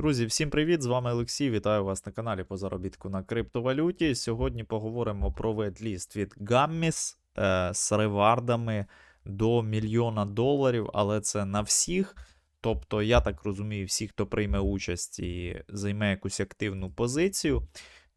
Друзі, всім привіт! З вами Олексій. Вітаю вас на каналі по заробітку на криптовалюті. Сьогодні поговоримо про ветліст від Gammis е, з ревардами до мільйона доларів, але це на всіх. Тобто, я так розумію, всі, хто прийме участь і займе якусь активну позицію,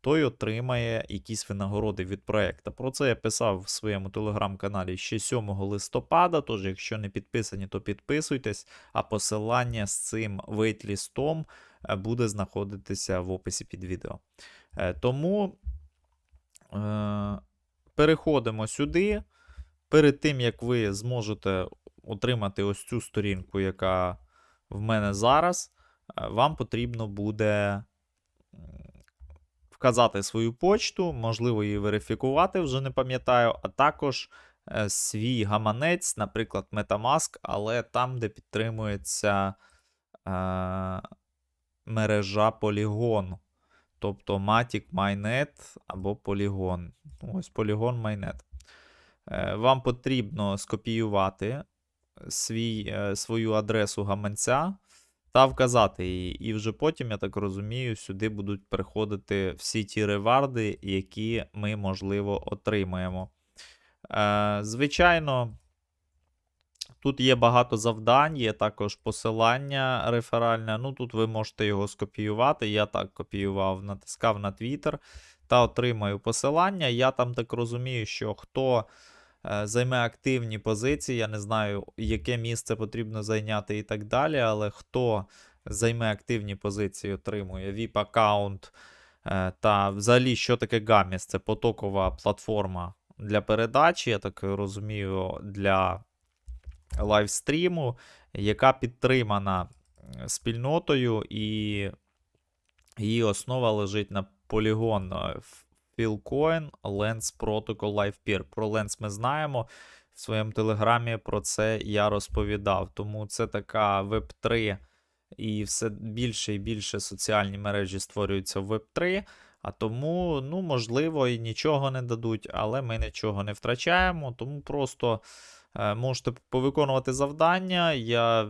той отримає якісь винагороди від проекту. Про це я писав в своєму телеграм-каналі ще 7 листопада. Тож, якщо не підписані, то підписуйтесь, а посилання з цим вейтлістом буде знаходитися в описі під відео. Е, Тому е, переходимо сюди. Перед тим, як ви зможете отримати ось цю сторінку, яка в мене зараз, е, вам потрібно буде вказати свою почту, можливо, її верифікувати, вже не пам'ятаю, а також е, свій гаманець, наприклад, Metamask, але там, де підтримується е, мережа Polygon. Тобто Matic Mainnet або. Ну, Ось Polygon Mainnet. Е, Вам потрібно скопіювати свій, е, свою адресу гаманця та вказати її. І вже потім, я так розумію, сюди будуть приходити всі ті реварди, які ми, можливо, отримаємо. Е, Звичайно, тут є багато завдань, є також посилання реферальне. Ну, тут ви можете його скопіювати. Я так копіював, натискав на Twitter та отримаю посилання. Я там так розумію, що хто е, займе активні позиції, я не знаю, яке місце потрібно зайняти і так далі, але хто займе активні позиції, отримує VIP-аккаунт. Е, Та взагалі, що таке Gammis? Це потокова платформа для передачі, я так розумію, для лайвстріму, яка підтримана спільнотою, і її основа лежить на Polygon е, Lens Protocol Live Peer. Про Lens ми знаємо. В своєму телеграмі про це я розповідав. Тому це така Web3, і все більше і більше соціальні мережі створюються в Web3. А тому, ну, можливо, і нічого не дадуть, але ми нічого не втрачаємо. Тому просто можете повиконувати завдання. Я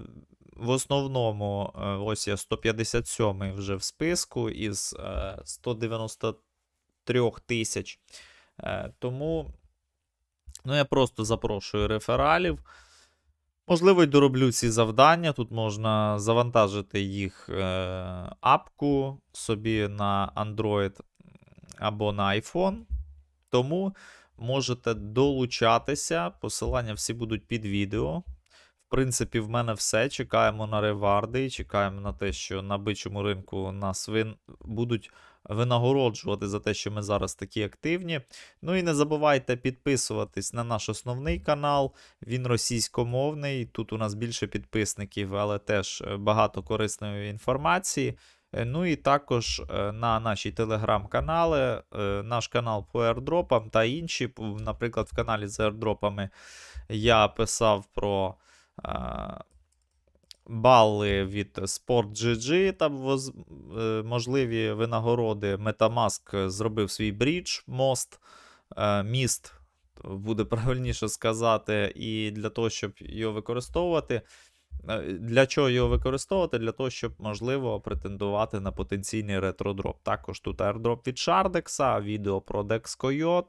в основному, е, ось я 157 вже в списку із е, 193 тисяч. Е, тому ну, я просто запрошую рефералів. Можливо, й дороблю ці завдання. Тут можна завантажити їх е, апку собі на Android або на iPhone. Тому можете долучатися. Посилання всі будуть під відео. В принципі, в мене все. Чекаємо на реварди, чекаємо на те, що на бичому ринку нас вин... будуть винагороджувати за те, що ми зараз такі активні. Ну і не забувайте підписуватись на наш основний канал. Він російськомовний. Тут у нас більше підписників, але теж е, багато корисної інформації. Е, Ну і також е, на наші телеграм-канали, е, наш канал по airdropам та інші. Наприклад, в каналі з airdropами я писав про бали від SportGG, там можливі винагороди. Metamask зробив свій брідж, мост, міст, буде правильніше сказати, і для того, щоб його використовувати. Е, Для чого його використовувати? Для того, щоб можливо претендувати на потенційний ретродроп. Також тут airdrop від Shardex, відео про Dex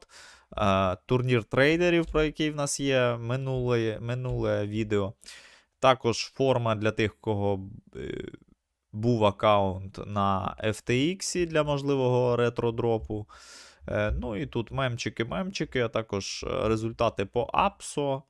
е, турнір трейдерів, про який в нас є минуле, минуле відео. Також форма для тих, кого е, був аккаунт на FTX для можливого ретродропу. Ну і тут мемчики-мемчики, а також результати по е,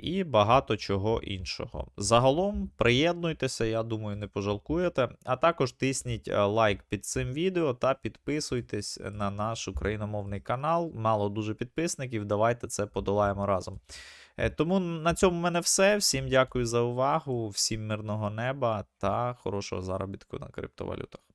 і багато чого іншого. Загалом приєднуйтеся, я думаю, не пожалкуєте. А також тисніть е, лайк під цим відео та підписуйтесь на наш україномовний канал. Мало дуже підписників. Давайте це подолаємо разом. Е, Тому на цьому в мене все. Всім дякую за увагу, всім мирного неба та хорошого заробітку на криптовалютах.